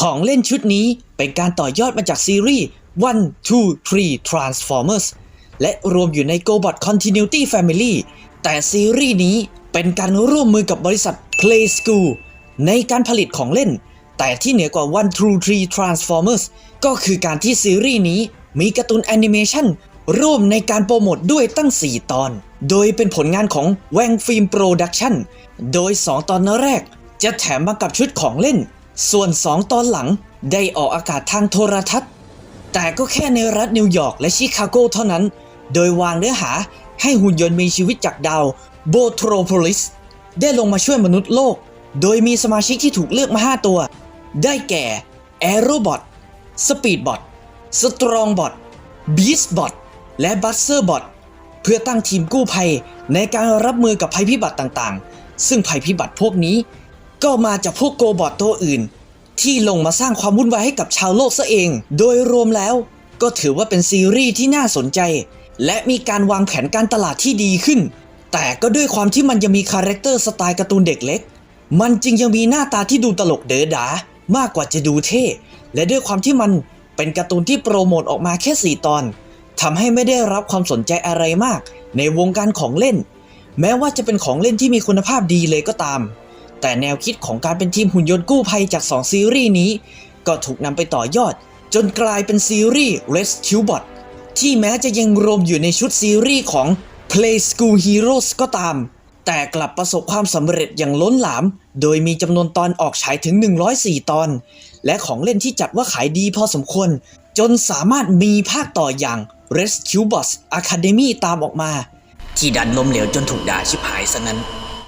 ของเล่นชุดนี้เป็นการต่อยอดมาจากซีรีส์ One Two Three Transformers และรวมอยู่ใน GoBot Continuity Family แต่ซีรีส์นี้เป็นการร่วมมือกับบริษัท Play School ในการผลิตของเล่น แต่ที่เหนือกว่า One Two Three Transformers ก็คือการที่ซีรีส์นี้มีการ์ตูนแอนิเมชันร่วมในการโปรโมทด้วยตั้ง 4 ตอน โดยเป็นผลงานของแวงฟิล์มโปรดักชั่น โดย 2 ตอนแรกจะแถมมากับชุดของเล่น ส่วน 2 ตอนหลังได้ออกอากาศทางโทรทัศน์ แต่ก็แค่ในรัฐนิวยอร์กและชิคาโกเท่านั้น โดยวางเนื้อหาให้หุ่นยนต์มีชีวิตจากดาวโบโทรโพลิสได้ลงมาช่วยมนุษย์โลก โดยมีสมาชิกที่ถูกเลือกมา 5 ตัว ได้แก่ a e r o b o t Speedbot Strongbot Beastbot และ Busterbot เพื่อตั้งทีมกู้ภัยในการรับมือกับภัยพิบัติต่างๆ ซึ่งภัยพิบัติพวกนี้ ก็มาจากพวกโกบอทตัวอื่น ที่ลงมาสร้างความวุ่นวายให้กับชาวโลกซะเอง โดยรวมแล้ว ก็ถือว่าเป็นซีรีส์ที่น่าสนใจ และมีการวางแผนการตลาดที่ดีขึ้น แต่ก็ด้วยความที่มันยังมีคาแรคเตอร์สไตล์การ์ตูนเด็กเล็ก มันจึงยังมีหน้าตาที่ดูตลกเด๋อดามากกว่าจะดูเท่ และด้วยความที่มันเป็นการ์ตูนที่โปรโมทออกมาแค่ 4 ตอนทำให้ไม่ได้รับความสนใจอะไรมาก ในวงการของเล่น แม้ว่าจะเป็นของเล่นที่มีคุณภาพดีเลยก็ตาม แต่แนวคิดของการเป็นทีมหุ่นยนต์กู้ภัยจาก 2 ซีรีส์นี้ ก็ถูกนำไปต่อยอด จนกลายเป็นซีรีส์ Rescue Bot ที่แม้จะยังรวมอยู่ในชุดซีรีส์ของ Play School Heroes ก็ตาม แต่กลับประสบความสำเร็จอย่างล้นหลาม โดยมีจำนวนตอนออกฉายถึง 104 ตอน และของเล่นที่จัดว่าขายดีพอสมควร จนสามารถมีภาคต่ออย่าง Rescue Bots Academy ตามออกมา ที่ดันล้มเหลวจนถูกด่าชิบหายซะงั้น